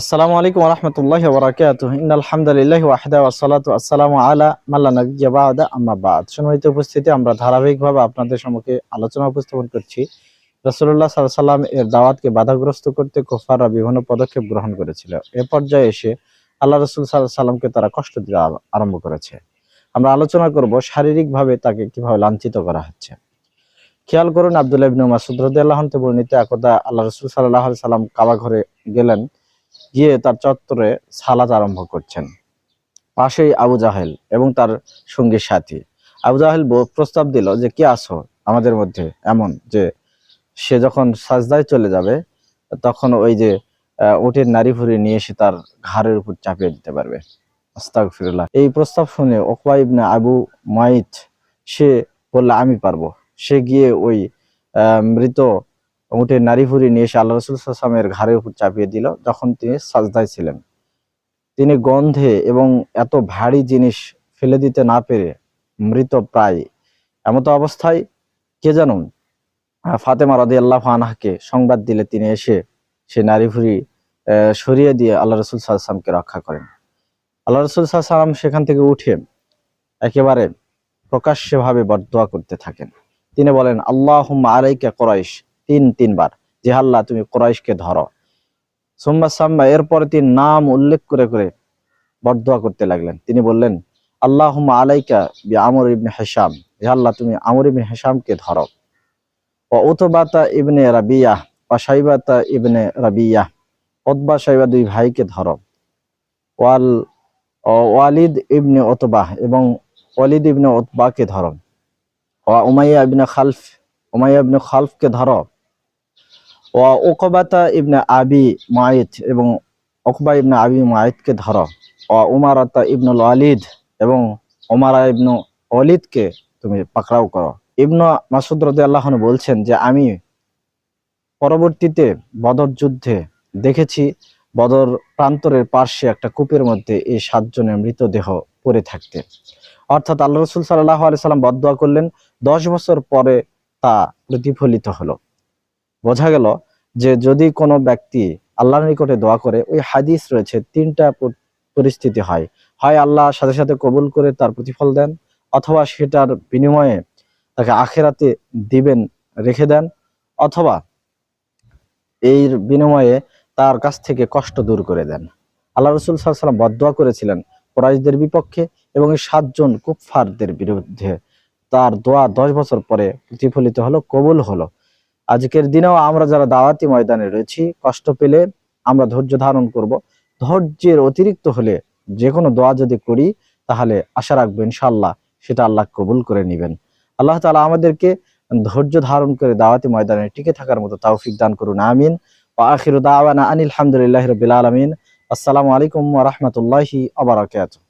আসসালামু আলাইকুম রহমতুল্লাহ বরাকাত ইন আলহামদুলিল্লাহ ওয়াহদা ওয়াসালাতু আসসালামু আলা মাল্লা নবিয়্যা বাদা আম্মা বাদ। সম্মানিত উপস্থিতি, আমরা ধারাবাহিকভাবে আপনাদের সম্মুখে আলোচনা উপস্থাপন করছি। সাল্লাল্লাহু আলাইহি সাল্লাম এর দাওয়াতকে বাধাগ্রস্ত করতে কুফাররা বিভিন্ন পদক্ষেপ গ্রহণ করেছিল। এ পর্যায়ে এসে আল্লাহ রাসূল আলাইহি সাল্লামকে তারা কষ্ট দিতে আরম্ভ করেছে। আমরা আলোচনা করব শারীরিকভাবে তাকে কীভাবে লাঞ্ছিত করা হচ্ছে। খেয়াল করুন আব্দুল্লাহ ইবনে মাসউদ রাদিয়াল্লাহু আনহু বর্ণিত একদা আল্লাহ রাসূল আলাইহি সাল্লাম কাবা ঘরে গেলেন। গিয়ে তার চত্বরে সালাত আরম্ভ করছেন। পাশেই আবু জাহেল এবং তার সঙ্গী সাথী। আবু জাহেল প্রস্তাব দিল যে, কে আসো আমাদের মধ্যে এমন যে, সে যখন সাজদায় চলে যাবে, তখন ওই যে উটের নারী ভুড়ি নিয়ে এসে তার ঘাড়ের উপর চাপিয়ে দিতে পারবে। আস্তাগফিরুল্লাহ। এই প্রস্তাব শুনে ওকবা ইবনে আবু মাইত, সে বললে, আমি পারব। সে গিয়ে ওই মৃত উটের নারী ভুড়ি নিয়ে এসে আল্লাহ রসুল সাল্লামের ঘাড়ের উপর চাপিয়ে দিল যখন তিনি সাজদায় ছিলেন। তিনি গন্ধে এবং এত ভারী জিনিস ফেলে দিতে না পেরে মৃত প্রায়। এমত অবস্থায় কে জানুন ফাতেমা রাদি আল্লাহ আনহাকে সংবাদ দিলে তিনি এসে সে নারী আহ, সরিয়ে দিয়ে আল্লাহ রসুল সাল্লামকে রক্ষা করেন। আল্লাহ রসুল সাল্লাম সেখান থেকে উঠে একেবারে প্রকাশ্যভাবে বরদোয়া করতে থাকেন। তিনি বলেন আল্লাহ আলাইকা কোরাইশ। তিন, তিনবার। যে তুমি কোরাইশকে ধরো। সোম্মা সাম্মা, এরপরে তিনি নাম উল্লেখ করে করে বরদোয়া করতে লাগলেন। তিনি বললেন আল্লাহ আলাইকা বি আমর ইবনে হেসাম আল্লাহ, তুমি আমর ইবনে হেসামকে ধরো। ও উতবাতা ইবনে রাবিয়া ও সাইবাতা ইবনে রাবিয়া। ওতবা সাইবা দুই ভাইকে ধরো। ওয়াল, ওয়ালিদ ইবনে ওতবাহ এবং ওয়ালিদ ইবনে ওতবাকে ধরো। ও Umayya ibn Khalaf, Umayya ibn খালফকে ধরো। ও ওকবাতা ইবনে আবি মাইত এবং ওকবা ইবনে আবি মাইতকে ধরো। ও উমারাতা ইবনুল ওয়ালিদ এবং ওমারা ইবনু ওয়ালিদকে তুমি পাকড়াও করো। ইবনু মাসুদ রাদিয়াল্লাহু আনহু বলছেন যে, আমি পরবর্তীতে বদর যুদ্ধে দেখেছি, বদর প্রান্তরের পার্শ্বে একটা কূপের মধ্যে এই সাতজনের মৃতদেহ পড়ে থাকতে। অর্থাৎ আল্লাহ রসুল সাল্লাহ আলি সাল্লাম বদয়া করলেন, দশ বছর পরে তা প্রতিফলিত হলো। বোঝা গেল যে যদি কোনো ব্যক্তি আল্লাহর নিকটে দোয়া করে, ওই হাদিস রয়েছে, তিনটা পরিস্থিতি হয়। হয় আল্লাহ সাথে সাথে কবুল করে তার প্রতিফল দেন, অথবা সেটার বিনিময়ে তাকে আখেরাতে দিবেন, রেখে দেন, অথবা এই বিনিময়ে তার কাছ থেকে কষ্ট দূর করে দেন। আল্লাহ রসুল সাল্লাম বদোয়া করেছিলেন কোরাইশদের বিপক্ষে এবং সাতজন কুফফারদের বিরুদ্ধে। তার দোয়া দশ বছর পরে প্রতিফলিত হলো, কবুল হলো। আজকের দিনেও আমরা যারা দাওয়াতি ময়দানে রয়েছি, কষ্ট পেলে আমরা ধৈর্য ধারণ করব। ধৈর্যের অতিরিক্ত হলে যে কোনো দোয়া যদি করি, তাহলে আশা রাখব ইনশাল্লাহ সেটা আল্লাহ কবুল করে নেবেন। আল্লাহ তাআলা আমাদেরকে ধৈর্য ধারণ করে দাওয়াতি ময়দানে টিকে থাকার মতো তাওফিক দান করুন, আমিন। ওয়া আখিরু দাওয়ানা আনিল হামদুলিল্লাহি রাব্বিল আলামিন। আসসালামু আলাইকুম রাহমাতুল্লাহি বারাকাতুহু।